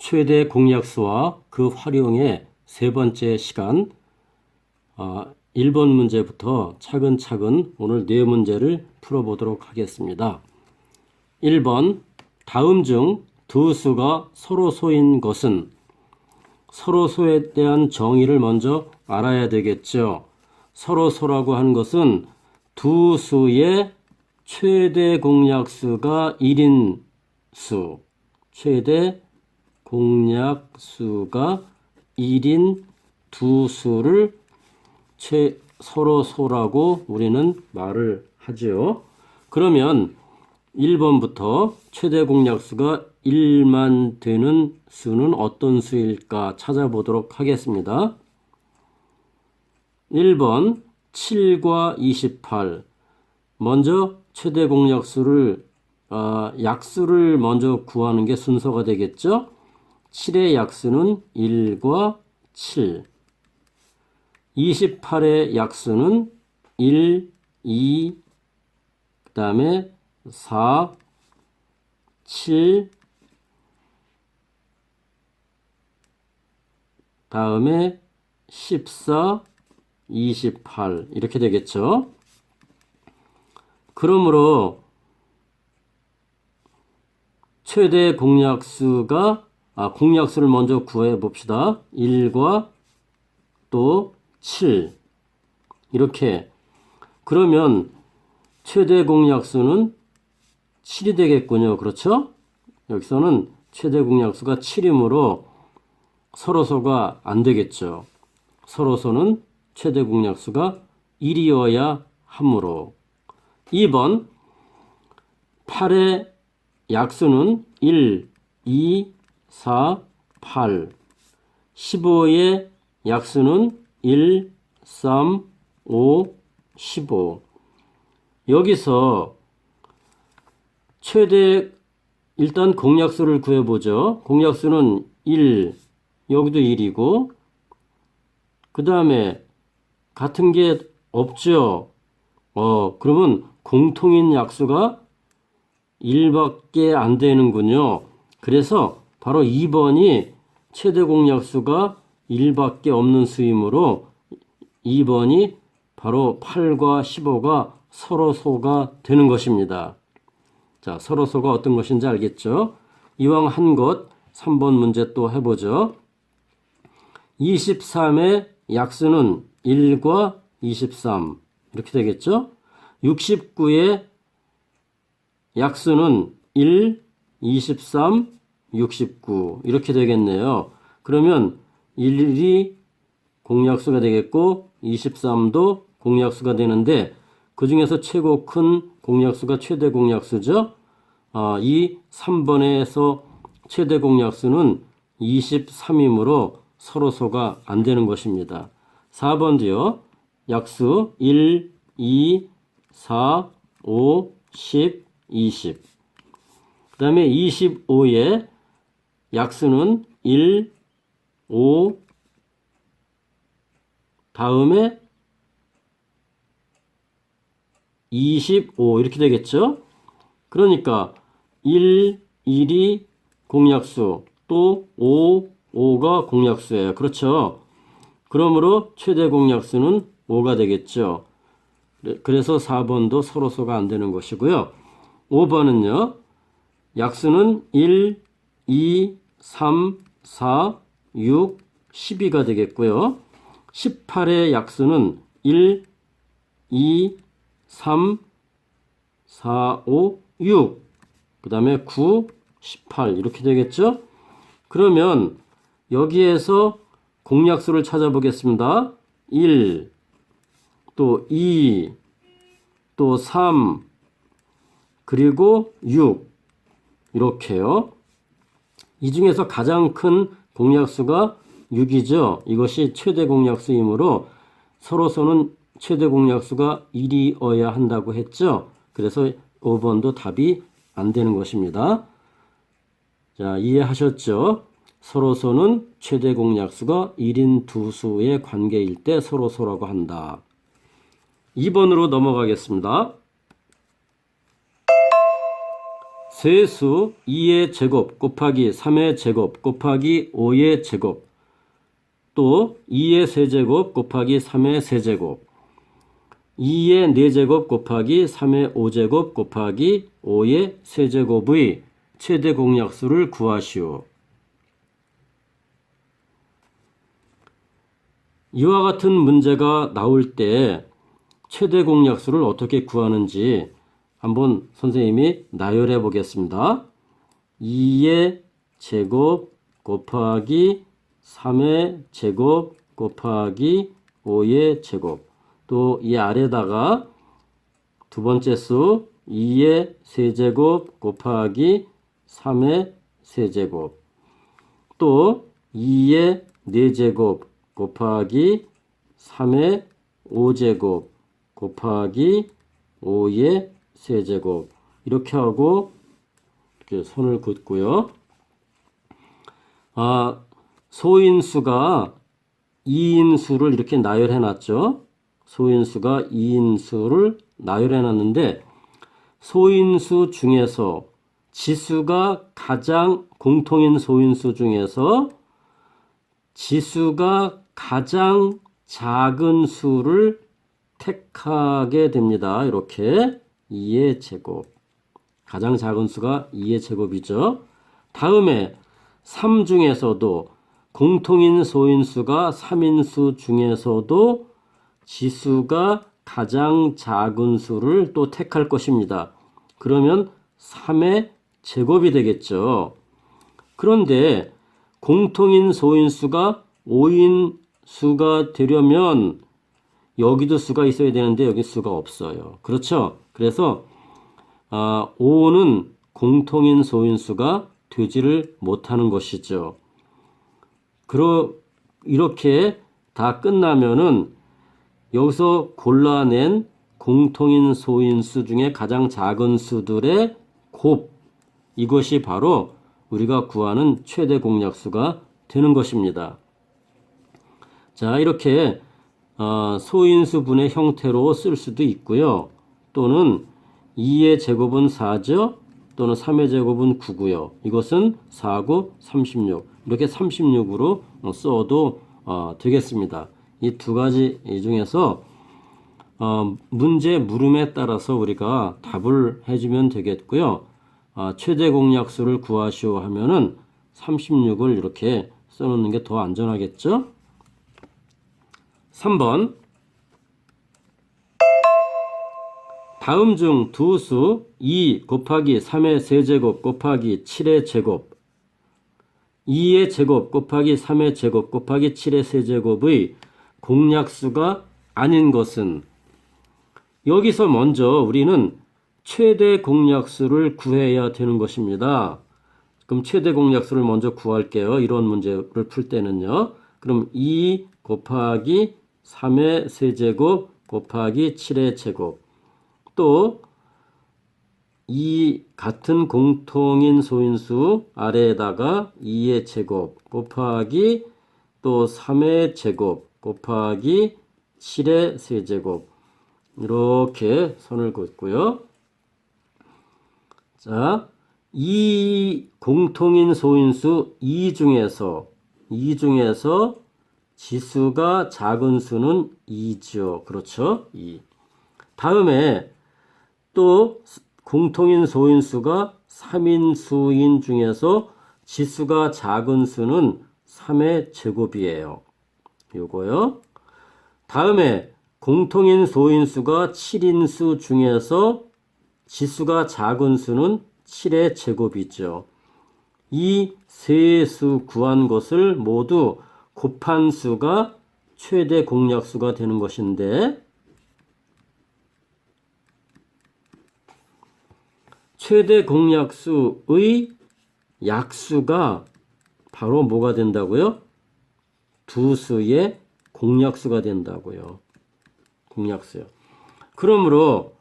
최대 공약수와 그 활용의 세 번째 시간 아, 1번 문제부터 차근차근 오늘 네 문제를 풀어보도록 하겠습니다. 1번 다음 중 두 수가 서로 소인 것은 서로 소에 대한 정의를 먼저 알아야 되겠죠. 서로 소라고 하는 것은 두 수의 최대 공약수가 1인 수, 최대 공약수가 1인 두 수를 최, 서로 소라고 우리는 말을 하지요. 그러면 1번부터 최대 공약수가 1만 되는 수는 어떤 수일까 찾아보도록 하겠습니다. 1번 7과 28 먼저 최대 공약수를 아, 약수를 먼저 구하는 게 순서가 되겠죠. 7의 약수는 1과 7 28의 약수는 1, 2, 그 다음에 4, 7, 다음에 14, 28 이렇게 되겠죠. 그러므로 최대 공약수가 아, 공약수를 먼저 구해 봅시다. 1과 또 7. 이렇게. 그러면 최대 공약수는 7이 되겠군요. 그렇죠? 여기서는 최대 공약수가 7이므로 서로소가 안 되겠죠. 서로소는 최대 공약수가 1이어야 하므로. 2번 8의 약수는 1, 2, 4, 8. 15의 약수는 1, 3, 5, 15. 여기서 최대 일단 공약수를 구해보죠. 공약수는 1, 여기도 1이고, 그 다음에 같은 게 없죠. 어, 그러면 공통인 약수가 1밖에 안 되는군요. 그래서 바로 2번이 최대 공약수가 1밖에 없는 수이므로 2번이 바로 8과 15가 서로 소가 되는 것입니다. 자, 서로 소가 어떤 것인지 알겠죠? 이왕 한 것 3번 문제 또 해보죠. 23의 약수는 1과 23 이렇게 되겠죠? 69의 약수는 1, 23, 69 이렇게 되겠네요. 그러면 1이 공약수가 되겠고 23도 공약수가 되는데 그 중에서 최고 큰 공약수가 최대 공약수죠. 아, 이 3번에서 최대 공약수는 23이므로 서로소가 안 되는 것입니다. 4번도요. 약수 1, 2, 4, 5, 10, 20. 그 다음에 25의 약수는 1, 5, 다음에 25 이렇게 되겠죠? 그러니까 1, 1이 공약수, 또 5, 5가 공약수예요. 그렇죠? 그러므로 최대 공약수는 5가 되겠죠. 그래서 4번도 서로소가 안 되는 것이고요. 5번은요. 약수는 1, 2, 3, 4, 6, 12가 되겠고요. 18의 약수는 1, 2, 3, 4, 5, 6. 그 다음에 9, 18 이렇게 되겠죠? 그러면 여기에서 공약수를 찾아보겠습니다. 1, 또 2, 또 3, 그리고 6 이렇게요. 이 중에서 가장 큰 공약수가 6이죠. 이것이 최대 공약수이므로 서로서는 최대 공약수가 1이어야 한다고 했죠. 그래서 5번도 답이 안 되는 것입니다. 자, 이해하셨죠? 서로서는 최대 공약수가 1인 두 수의 관계일 때 서로서라고 한다. 2번으로 넘어가겠습니다. 세수 2의 제곱 곱하기 3의 제곱 곱하기 5의 제곱 또 2의 세제곱 곱하기 3의 세제곱 2의 4제곱 곱하기 3의 5제곱 곱하기 5의 세제곱의 최대 공약수를 구하시오. 이와 같은 문제가 나올 때 최대 공약수를 어떻게 구하는지 한번 선생님이 나열해 보겠습니다. 2의 제곱 곱하기 3의 제곱 곱하기 5의 제곱 또 이 아래다가 두 번째 수 2의 세제곱 곱하기 3의 세제곱 또 2의 4제곱 곱하기 3의 5제곱 곱하기 5의 세제곱 이렇게 하고 이렇게 손을 긋고요. 아, 소인수가 2인수를 이렇게 나열해 놨죠. 소인수가 2인수를 나열해 놨는데 소인수 중에서 지수가 가장 공통인 소인수 중에서 지수가 가장 작은 수를 택하게 됩니다. 이렇게 2의 제곱. 가장 작은 수가 2의 제곱이죠. 다음에 3 중에서도 공통인 소인수가 3인수 중에서도 지수가 가장 작은 수를 또 택할 것입니다. 그러면 3의 제곱이 되겠죠. 그런데 공통인 소인수가 5인 수가 되려면 여기도 수가 있어야 되는데 여기 수가 없어요. 그렇죠? 그래서 아, 5는 공통인 소인수가 되지를 못하는 것이죠. 그러 이렇게 다 끝나면은 여기서 골라낸 공통인 소인수 중에 가장 작은 수들의 곱 이것이 바로 우리가 구하는 최대 공약수가 되는 것입니다. 자, 이렇게 어, 소인수분의 형태로 쓸 수도 있고요. 또는 2의 제곱은 4죠. 또는 3의 제곱은 9고요. 이것은 4고 36. 이렇게 36으로 써도 어, 되겠습니다. 이 두 가지 중에서 어, 문제 물음에 따라서 우리가 답을 해주면 되겠고요. 아, 최대 공약수를 구하시오 하면은 36을 이렇게 써놓는 게 더 안전하겠죠? 3번 다음 중 두 수 2 곱하기 3의 세제곱 곱하기 7의 제곱 2의 제곱 곱하기 3의 제곱 곱하기 7의 세제곱의 공약수가 아닌 것은 여기서 먼저 우리는 최대 공약수를 구해야 되는 것입니다. 그럼 최대 공약수를 먼저 구할게요. 이런 문제를 풀 때는요. 그럼 2 곱하기 3의 세제곱 곱하기 7의 제곱 또 이 같은 공통인 소인수 아래에다가 2의 제곱 곱하기 또 3의 제곱 곱하기 7의 세제곱 이렇게 선을 긋고요. 자, 이 공통인 소인수 2 중에서 2 중에서 지수가 작은 수는 2죠. 그렇죠? 2. 다음에 또 공통인 소인수가 3인수인 중에서 지수가 작은 수는 3의 제곱이에요. 요거요. 다음에 공통인 소인수가 7인수 중에서 지수가 작은 수는 7의 제곱이죠. 이 세 수 구한 것을 모두 곱한 수가 최대 공약수가 되는 것인데 최대 공약수의 약수가 바로 뭐가 된다고요? 두 수의 공약수가 된다고요. 공약수요. 그러므로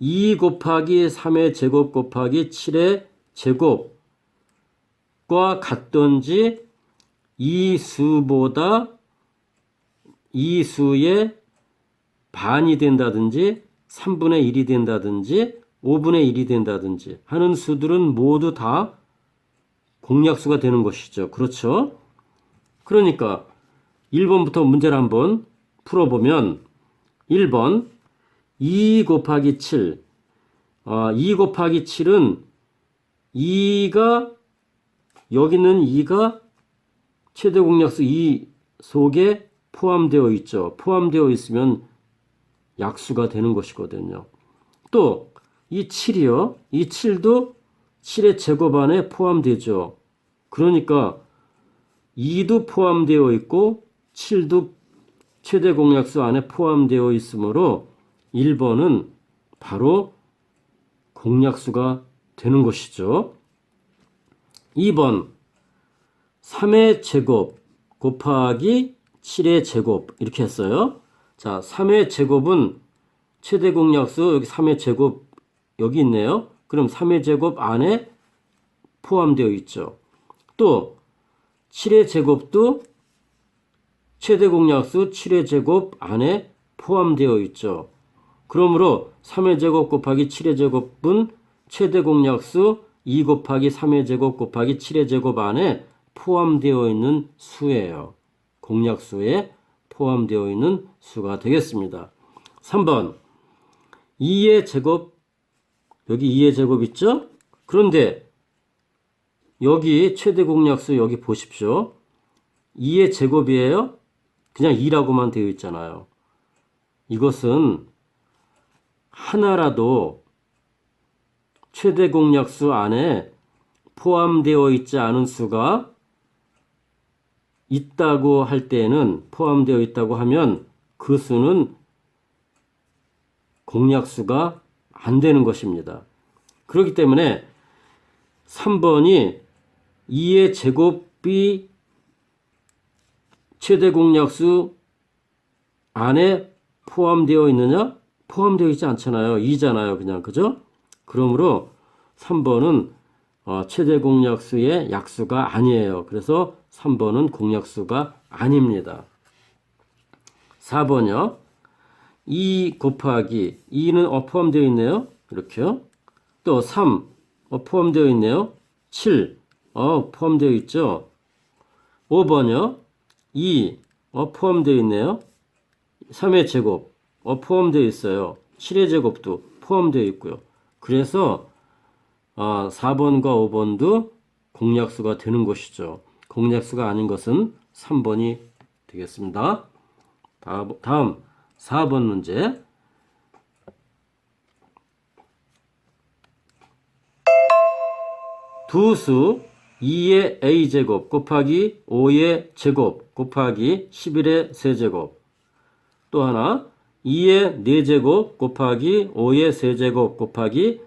2 곱하기 3의 제곱 곱하기 7의 제곱과 같던지 이 수보다 이 수의 반이 된다든지 3분의 1이 된다든지 5분의 1이 된다든지 하는 수들은 모두 다 공약수가 되는 것이죠. 그렇죠? 그러니까 1번부터 문제를 한번 풀어보면 1번 2 곱하기 7 아, 2 곱하기 7은 2가 여기 는 2가 최대 공약수 2 속에 포함되어 있죠. 포함되어 있으면 약수가 되는 것이거든요. 또 이 7이요. 이 7도 7의 제곱 안에 포함되죠. 그러니까 2도 포함되어 있고 7도 최대 공약수 안에 포함되어 있으므로 1번은 바로 공약수가 되는 것이죠. 2번 3의 제곱 곱하기 7의 제곱 이렇게 했어요. 자, 3의 제곱은 최대 공약수 여기 3의 제곱 여기 있네요. 그럼 3의 제곱 안에 포함되어 있죠. 또 7의 제곱도 최대 공약수 7의 제곱 안에 포함되어 있죠. 그러므로 3의 제곱 곱하기 7의 제곱은 최대 공약수 2 곱하기 3의 제곱 곱하기 7의 제곱 안에 포함되어 있는 수예요. 공약수에 포함되어 있는 수가 되겠습니다. 3번 2의 제곱 여기 2의 제곱 있죠? 그런데 여기 최대 공약수 여기 보십시오. 2의 제곱이에요. 그냥 2라고만 되어 있잖아요. 이것은 하나라도 최대 공약수 안에 포함되어 있지 않은 수가 있다고 할 때에는 포함되어 있다고 하면 그 수는 공약수가 안 되는 것입니다. 그렇기 때문에 3번이 2의 제곱이 최대 공약수 안에 포함되어 있느냐? 포함되어 있지 않잖아요. 2잖아요. 그냥 그죠? 그러므로 3번은 어, 최대 공약수의 약수가 아니에요. 그래서 3번은 공약수가 아닙니다. 4번요. 2 곱하기 2는 어, 포함되어 있네요. 이렇게요. 또 3, 어, 포함되어 있네요. 7, 어, 포함되어 있죠. 5번요. 2, 어, 포함되어 있네요. 3의 제곱, 어, 포함되어 있어요. 7의 제곱도 포함되어 있고요. 그래서 아, 4번과 5번도 공약수가 되는 것이죠. 공약수가 아닌 것은 3번이 되겠습니다. 다- 다음 4번 문제. 두 수 2의 a제곱 곱하기 5의 제곱 곱하기 11의 세제곱 또 하나 2의 4제곱 곱하기 5의 세제곱 곱하기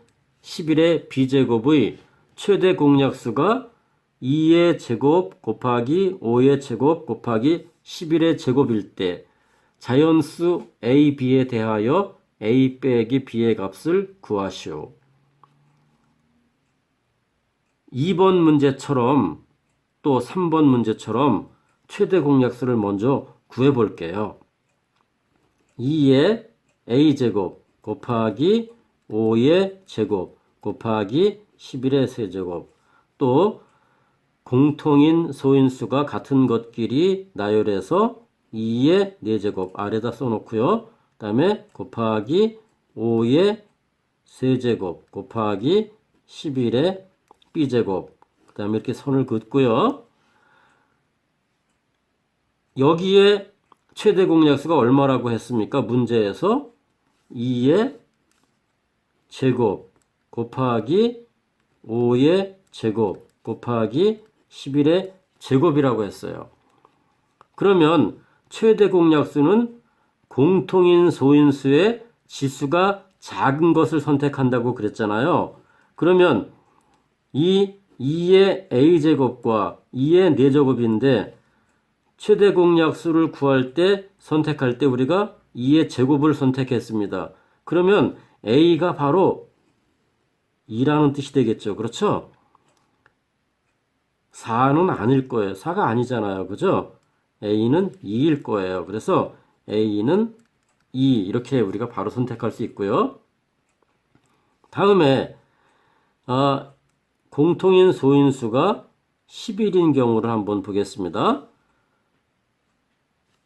11의 b제곱의 최대 공약수가 2의 제곱 곱하기 5의 제곱 곱하기 11의 제곱일 때 자연수 a, b에 대하여 a 빼기 b의 값을 구하시오. 2번 문제처럼 또 3번 문제처럼 최대 공약수를 먼저 구해 볼게요. 2의 a제곱 곱하기 5의 제곱 곱하기 11의 세제곱 또 공통인 소인수가 같은 것끼리 나열해서 2의 4제곱 아래다 써놓고요. 그 다음에 곱하기 5의 세제곱 곱하기 11의 b제곱 그 다음에 이렇게 선을 긋고요. 여기에 최대 공약수가 얼마라고 했습니까? 문제에서 2의 제곱 곱하기 5의 제곱 곱하기 11의 제곱이라고 했어요. 그러면 최대 공약수는 공통인 소인수의 지수가 작은 것을 선택한다고 그랬잖아요. 그러면 이 2의 a제곱과 2의 4제곱인데 최대 공약수를 구할 때 선택할 때 우리가 2의 제곱을 선택했습니다. 그러면 a가 바로 2라는 뜻이 되겠죠. 그렇죠? 4는 아닐 거예요. 4가 아니잖아요. 그죠? a는 2일 거예요. 그래서 a는 2 이렇게 우리가 바로 선택할 수 있고요. 다음에 아, 공통인 소인수가 11인 경우를 한번 보겠습니다.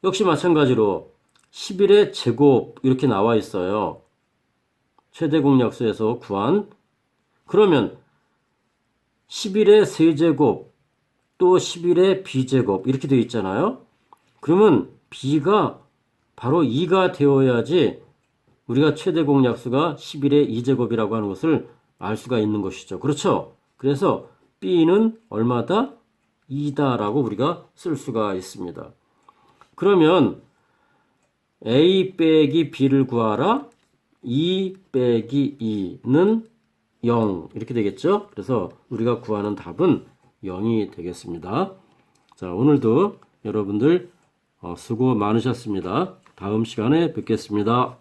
역시 마찬가지로 11의 제곱 이렇게 나와 있어요. 최대 공약수에서 구한 그러면 11의 세제곱 또 11의 b제곱 이렇게 되어 있잖아요. 그러면 b가 바로 2가 되어야지 우리가 최대 공약수가 11의 2제곱이라고 하는 것을 알 수가 있는 것이죠. 그렇죠? 그래서 b는 얼마다? 2다라고 우리가 쓸 수가 있습니다. 그러면 a 빼기 b를 구하라 2 빼기 2는 0 이렇게 되겠죠? 그래서 우리가 구하는 답은 0이 되겠습니다. 자, 오늘도 여러분들 어, 수고 많으셨습니다. 다음 시간에 뵙겠습니다.